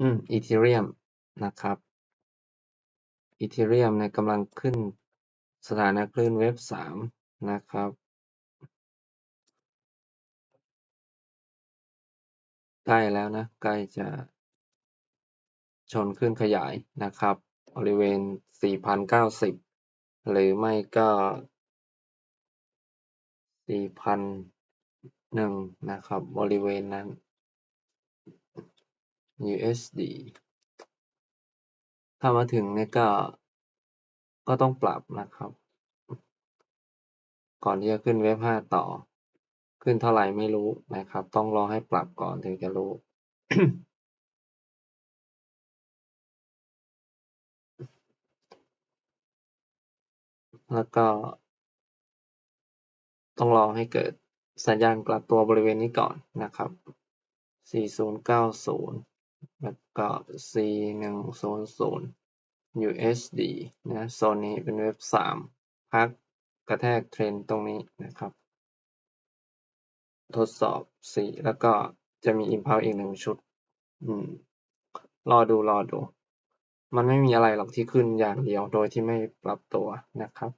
อืม อีเธเรียมนะครับ อีเธเรียมเนี่ยกำลังขึ้นสถานะคลื่นเวฟสามนะครับ ใกล้แล้วนะ ใกล้จะชนคลื่นขยายนะครับ บริเวณ 4,090 หรือไม่ก็ 4,001 นะครับ บริเวณนั้น USD ถ้ามาถึงเนี่ยก็ ก็ต้องปรับนะครับ ก่อนที่จะขึ้นเวฟห้าต่อ ขึ้นเท่าไหร่ไม่รู้นะครับ ต้องรอให้ปรับก่อนถึงจะรู้แล้วก็ ต้องรอให้เกิดสัญญาณกลับตัวบริเวณนี้ก่อนนะครับ 4090 แล้วก็4100 USD นะ โซนนี้เป็นเว็บสาม พักกระแทกเทรนตรงนี้นะครับ ทดสอบ 4 แล้วก็จะมี Impulse อีกหนึ่งชุด อืม รอดู รอดู มันไม่มีอะไรหรอกที่ขึ้นอย่างเดียวโดยที่ไม่ปรับตัวนะครับ